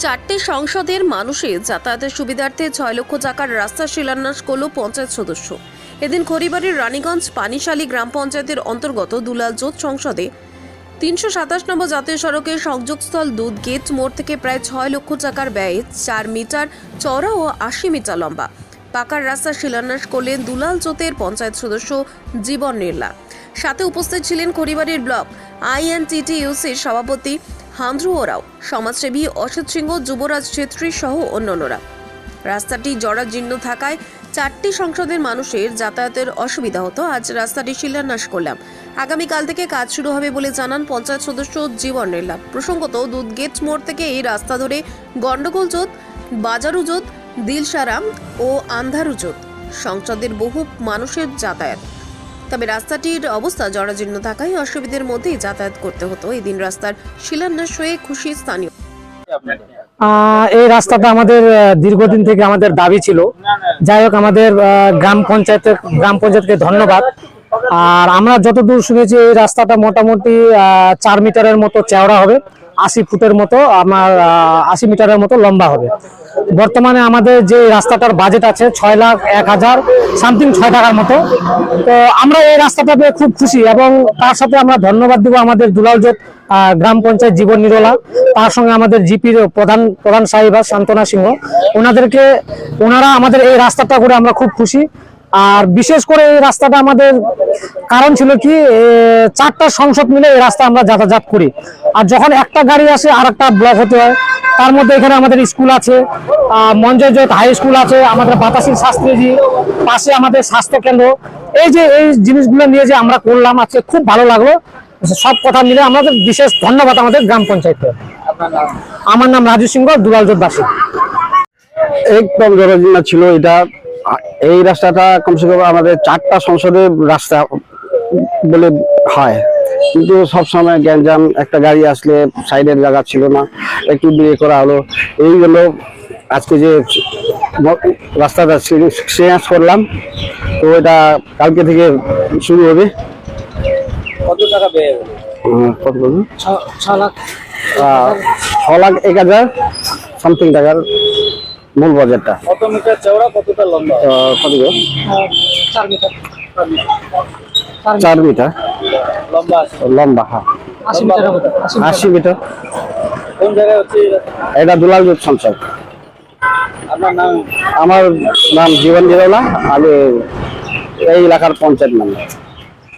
চারটি সংসদের মানুষের যাতায়াতের সুবিধার্থে ছয় লক্ষ টাকার রাস্তা শিলান্যাস করল পঞ্চায়েত সদস্য। এদিন খড়িবাড়ির রানীগঞ্জ পানিশালী গ্রাম পঞ্চায়েতের অন্তর্গত দুলাল জোট সংসদে তিনশো সাতাশ নম্বর জাতীয় সড়কের সংযোগস্থল দুধ গেট মোড় থেকে প্রায় ছয় লক্ষ টাকার ব্যয়ে চার মিটার, চওড়া ও আশি মিটার লম্বা। পাকার রাস্তা শিলান্যাস করলেন দুলাল জোতের পঞ্চায়েত সদস্য জীবন নির্লা। সাথে উপস্থিত ছিলেন খড়িবাড়ির ব্লক আইএনটিটিইউসির সভাপতি হান্দ্রু ওরাও, সমাজসেবী অসিত সিংহ, যুবরাজ ছেত্রী সহ অন্যান্যরা। রাস্তাটি জরাজীর্ণ থাকায় চারটি সংসদের মানুষের যাতায়াতের অসুবিধা হতো। আজ রাস্তাটি শিলান্যাস করলাম। আগামীকাল থেকে কাজ শুরু হবে বলে জানান পঞ্চায়েত সদস্য জীবন নির্লাম প্রসঙ্গত দুধ গেট মোড় থেকে এই রাস্তা ধরে গন্ডগোল জোত বাজারু জোত দিলসারাম ও আন্ধারু জোত সংসদের বহু মানুষের যাতায়াত। তবে রাস্তাটির অবস্থা জরাজীর্ণ থাকায় অসুবিধার মধ্যেই যাতায়াত করতে হতো। এদিন রাস্তার শিলান্যাস হয়ে খুশি স্থানীয়। এই রাস্তাটা আমাদের দীর্ঘদিন থেকে আমাদের দাবি ছিল। যাই হোক, আমাদের গ্রাম পঞ্চায়েতের, গ্রাম পঞ্চায়েতকে ধন্যবাদ। আর আমরা যতদূর শুনেছি, এই রাস্তাটা মোটামুটি চার মিটারের মতো চওড়া হবে। আশি ফুটের মতো, আমার আশি মিটারের মতো লম্বা হবে। বর্তমানে আমাদের যে রাস্তাটার বাজেট আছে ছয় লাখ এক হাজার সামথিং ছয় টাকার মতো। তো আমরা এই রাস্তাটা পেয়ে খুব খুশি এবং তার সাথে আমরা ধন্যবাদ দিব আমাদের দুলাল জোট গ্রাম পঞ্চায়েত জীবন নিরোলা। তার সঙ্গে আমাদের জিপির প্রধান প্রধান সাহিবা শান্তনা সিংহ। ওনাদেরকে, ওনারা আমাদের এই রাস্তাটা করে আমরা খুব খুশি। আর বিশেষ করে এই রাস্তাটা আমাদের কারণ ছিল কি চারটা সংসদ মিলে এই রাস্তা আমরা যাতায়াত করি। আর যখন একটা গাড়ি আসে আর একটা ব্লক হতে হয়। তার মধ্যে এখানে আমাদের স্কুল আছে আহ, মঞ্জয় হাই স্কুল আছে আমাদের বাতাসির শাস্ত্রীজি পাশে আমাদের স্বাস্থ্য কেন্দ্র। এই যে এই জিনিসগুলো নিয়ে যে আমরা করলাম আজকে খুব ভালো লাগল। সব কথা মিলে আমাদের বিশেষ ধন্যবাদ আমাদের গ্রাম পঞ্চায়েতকে। আমার নাম রাজু সিংহ দুলাল জোট বাসী। একদম জরাজীর্ণ ছিল এটা এই রাস্তাটা কমসে কম আমাদের চারটা সংসদের রাস্তা বলে হয়। কিন্তু সবসময় গ্যাঞ্জাম একটা গাড়ি আসলে সাইডের জায়গা ছিল না একটু বিয়ে করা হলো। এই হলো আজকে যে রাস্তাটা চেঞ্জ করলাম তো এটা কালকে থেকে শুরু হবে। কত টাকা ব্যয় কত ছ লাখ। ছ লাখ এক হাজার সামথিং টাকার মূল বাজারটা। কত মিটার চওড়া কতটা লম্বা? কত চার মিটার। চার মিটার। লম্বা আছে? লম্বা হ্যাঁ। আশি মিটার কোন জায়গায় হচ্ছে এটা দুলাল জোট সংসদ। আপনার নাম? আমার নাম জীবন জিরোলা আমি এই এলাকার পঞ্চায়েত মেম্বার।